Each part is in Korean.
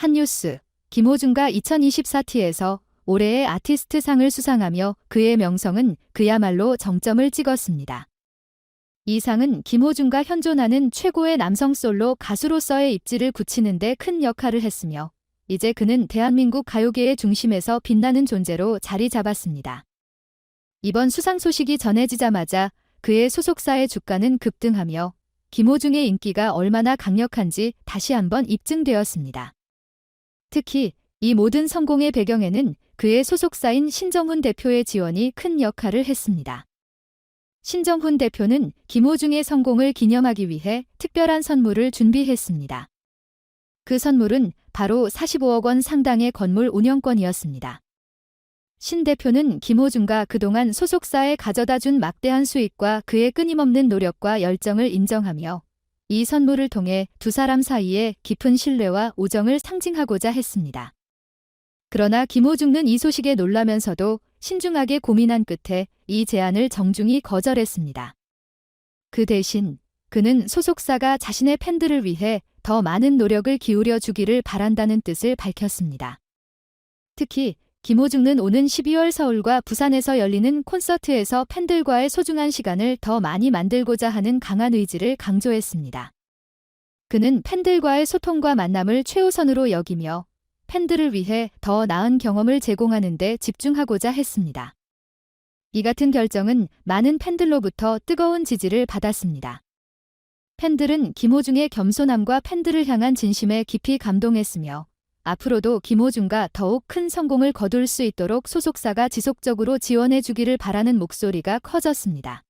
한뉴스 김호중가 2024T에서 올해의 아티스트상을 수상하며 그의 명성은 그야말로 정점을 찍었습니다. 이 상은 김호중과 현존하는 최고의 남성 솔로 가수로서의 입지를 굳히는 데 큰 역할을 했으며 이제 그는 대한민국 가요계의 중심에서 빛나는 존재로 자리 잡았습니다. 이번 수상 소식이 전해지자마자 그의 소속사의 주가는 급등하며 김호중의 인기가 얼마나 강력한지 다시 한번 입증되었습니다. 특히 이 모든 성공의 배경에는 그의 소속사인 신정훈 대표의 지원이 큰 역할을 했습니다. 신정훈 대표는 김호중의 성공을 기념하기 위해 특별한 선물을 준비했습니다. 그 선물은 바로 45억 원 상당의 건물 운영권이었습니다. 신 대표는 김호중과 그동안 소속사에 가져다 준 막대한 수익과 그의 끊임없는 노력과 열정을 인정하며 이 선물을 통해 두 사람 사이에 깊은 신뢰와 우정을 상징하고자 했습니다. 그러나 김호중은 이 소식에 놀라면서도 신중하게 고민한 끝에 이 제안을 정중히 거절했습니다. 그 대신 그는 소속사가 자신의 팬들을 위해 더 많은 노력을 기울여 주기를 바란다는 뜻을 밝혔습니다. 특히 김호중은 오는 12월 서울과 부산에서 열리는 콘서트에서 팬들과의 소중한 시간을 더 많이 만들고자 하는 강한 의지를 강조했습니다. 그는 팬들과의 소통과 만남을 최우선으로 여기며 팬들을 위해 더 나은 경험을 제공하는 데 집중하고자 했습니다. 이 같은 결정은 많은 팬들로부터 뜨거운 지지를 받았습니다. 팬들은 김호중의 겸손함과 팬들을 향한 진심에 깊이 감동했으며 앞으로도 김호중과 더욱 큰 성공을 거둘 수 있도록 소속사가 지속적으로 지원해 주기를 바라는 목소리가 커졌습니다.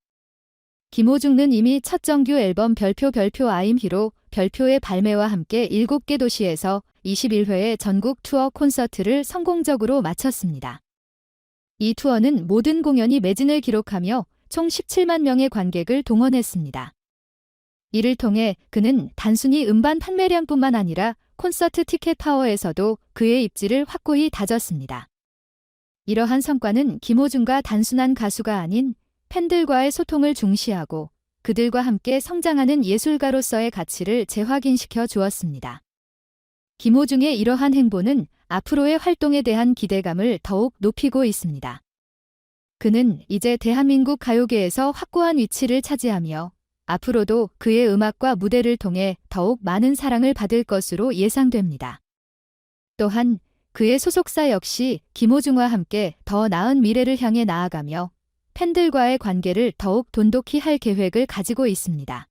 김호중은 이미 첫 정규 앨범 별표 별표 아임 히로 별표의 발매와 함께 7개 도시에서 21회의 전국 투어 콘서트를 성공적으로 마쳤습니다. 이 투어는 모든 공연이 매진을 기록하며 총 17만 명의 관객을 동원했습니다. 이를 통해 그는 단순히 음반 판매량뿐만 아니라 콘서트 티켓 파워에서도 그의 입지를 확고히 다졌습니다. 이러한 성과는 김호중과 단순한 가수가 아닌 팬들과의 소통을 중시하고 그들과 함께 성장하는 예술가로서의 가치를 재확인시켜 주었습니다. 김호중의 이러한 행보는 앞으로의 활동에 대한 기대감을 더욱 높이고 있습니다. 그는 이제 대한민국 가요계에서 확고한 위치를 차지하며 앞으로도 그의 음악과 무대를 통해 더욱 많은 사랑을 받을 것으로 예상됩니다. 또한 그의 소속사 역시 김호중과 함께 더 나은 미래를 향해 나아가며 팬들과의 관계를 더욱 돈독히 할 계획을 가지고 있습니다.